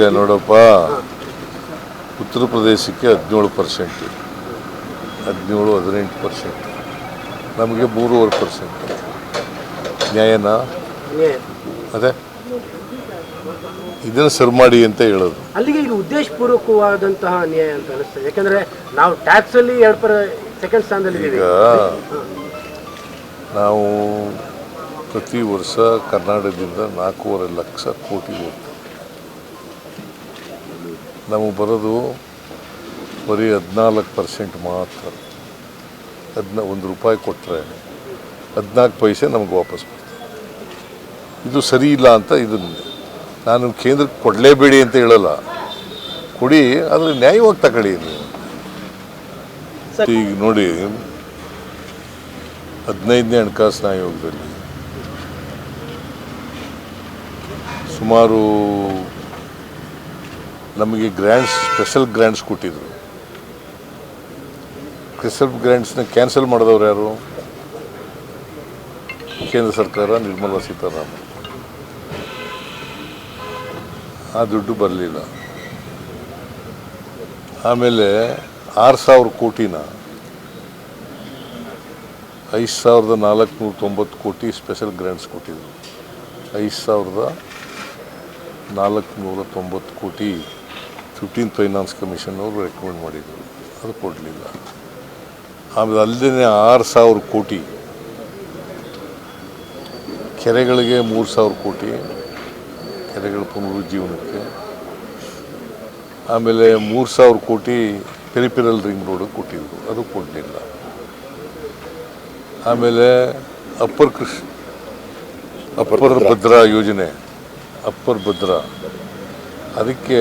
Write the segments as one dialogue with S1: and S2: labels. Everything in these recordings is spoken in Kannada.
S1: ಈಗ ನೋಡಪ್ಪ ಉತ್ತರ ಪ್ರದೇಶಕ್ಕೆ ಹದಿನೇಳು ಪರ್ಸೆಂಟ್ ಹದಿನೇಳು ಹದಿನೆಂಟು ಪರ್ಸೆಂಟ್ ನಮಗೆ ಮೂರುವರೆ ಪರ್ಸೆಂಟ್ ನ್ಯಾಯನಾ? ಅದೇ. ಇದನ್ನು ಸರ್ ಮಾಡಿ ಅಂತ ಹೇಳೋದು.
S2: ಅಲ್ಲಿಗೆ ಇದು ಉದ್ದೇಶಪೂರ್ವಕವಾದಂತಹ ನ್ಯಾಯ ಅಂತ ಅನಿಸ್ತದೆ. ಯಾಕಂದ್ರೆ ನಾವು ಟ್ಯಾಕ್ಸ್ ಅಲ್ಲಿ ಎರಡು ಪರ್ ಸೆಕೆಂಡ್ ಸ್ಥಾನದಲ್ಲಿ
S1: ಈಗ ನಾವು ಪ್ರತಿ ವರ್ಷ ಕರ್ನಾಟಕದಿಂದ ನಾಲ್ಕೂವರೆ ಲಕ್ಷ ಕೋಟಿ ಹೋಗ್ತದೆ. ನಮಗೆ ಬರೋದು ಬರೀ ಹದಿನಾಲ್ಕು ಪರ್ಸೆಂಟ್ ಮಾತ್ರ. ಅದನ್ನ ಒಂದು ರೂಪಾಯಿ ಕೊಟ್ಟರೆ ಹದಿನಾಲ್ಕು ಪೈಸೆ ನಮಗೆ ವಾಪಸ್ ಬರ್ತದೆ. ಇದು ಸರಿ ಇಲ್ಲ ಅಂತ ಇದನ್ನು ನಾನು ಕೇಂದ್ರಕ್ಕೆ ಕೊಡಲೇಬೇಡಿ ಅಂತ ಹೇಳಲ್ಲ. ಕೊಡಿ, ಆದರೆ ನ್ಯಾಯವಾಗಿ ತಗೊಳ್ಳಿ ಈಗ ನೋಡಿ, ಹದಿನೈದನೇ ಹಣಕಾಸಿನ ಆಯೋಗದಲ್ಲಿ ಸುಮಾರು ನಮಗೆ ಗ್ರ್ಯಾಂಡ್ಸ್ ಸ್ಪೆಷಲ್ ಗ್ರ್ಯಾಂಡ್ಸ್ ಕೊಟ್ಟಿದ್ರು. ಸ್ಪೆಷಲ್ ಗ್ರ್ಯಾಂಡ್ಸ್ನ ಕ್ಯಾನ್ಸಲ್ ಮಾಡಿದವ್ರು ಯಾರು? ಕೇಂದ್ರ ಸರ್ಕಾರ, ನಿರ್ಮಲಾ ಸೀತಾರಾಮನ್. ಆ ದುಡ್ಡು ಬರಲಿಲ್ಲ. ಆಮೇಲೆ ಆರು ಸಾವಿರ ಕೋಟಿನ, ಐದು ಸಾವಿರದ ನಾಲ್ಕುನೂರ ತೊಂಬತ್ತು ಕೋಟಿ ಸ್ಪೆಷಲ್ ಗ್ರ್ಯಾಂಡ್ಸ್ ಕೊಟ್ಟಿದ್ರು. ಐದು ಸಾವಿರದ ನಾಲ್ಕುನೂರ ತೊಂಬತ್ತು ಕೋಟಿ. ಫಿಫ್ಟೀನ್ ಫೈನಾನ್ಸ್ ಕಮಿಷನ್ ಅವರು ರೆಕಮೆಂಡ್ ಮಾಡಿದರು. ಅದು ಕೊಡಲಿಲ್ಲ. ಆಮೇಲೆ ಅಲ್ಲದೇ ಆರು ಸಾವಿರ ಕೋಟಿ. ಕೆರೆಗಳಿಗೆ ಮೂರು ಸಾವಿರ ಕೋಟಿ. ಕೆರೆಗಳ ಪುನರುಜ್ಜೀವನಕ್ಕೆ. ಆಮೇಲೆ ಮೂರು ಸಾವಿರ ಕೋಟಿ ಪೆರಿಪಿರಲ್ ರಿಂಗ್ ರೋಡ್ ಕೊಟ್ಟಿದ್ರು. ಅದು ಕೊಡಲಿಲ್ಲ. ಆಮೇಲೆ ಅಪ್ಪರ್ ಕೃಷಿ, ಅಪ್ಪರ್ ಭದ್ರಾ ಯೋಜನೆ, ಅಪ್ಪರ್ ಭದ್ರಾ. ಅದಕ್ಕೆ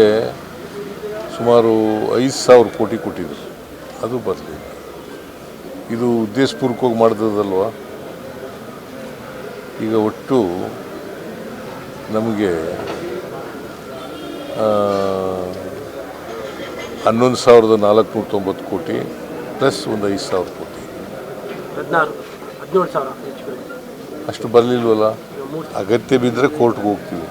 S1: ಸುಮಾರು ಐದು ಸಾವಿರ ಕೋಟಿ ಕೊಟ್ಟಿದ್ರು. ಅದು ಬರಲಿಲ್ಲ ಇದು ಉದ್ದೇಶಪೂರ್ವಕವಾಗಿ ಮಾಡಿದಲ್ವಾ ಈಗ ಒಟ್ಟು ನಮಗೆ ಹನ್ನೊಂದು ಸಾವಿರದ ನಾಲ್ಕುನೂರ ತೊಂಬತ್ತು ಕೋಟಿ ಪ್ಲಸ್ ಒಂದು ಐದು ಸಾವಿರ ಕೋಟಿ.
S2: ಹದಿನಾರು ಹದಿನೇಳು ಸಾವಿರ ಹೆಚ್ಚು ಕಡಿಮೆ.
S1: ಅಷ್ಟು ಬರಲಿಲ್ವಲ್ಲ? ಅಗತ್ಯ ಬಿದ್ದರೆ ಕೋರ್ಟ್ಗೆ ಹೋಗ್ತೀವಿ.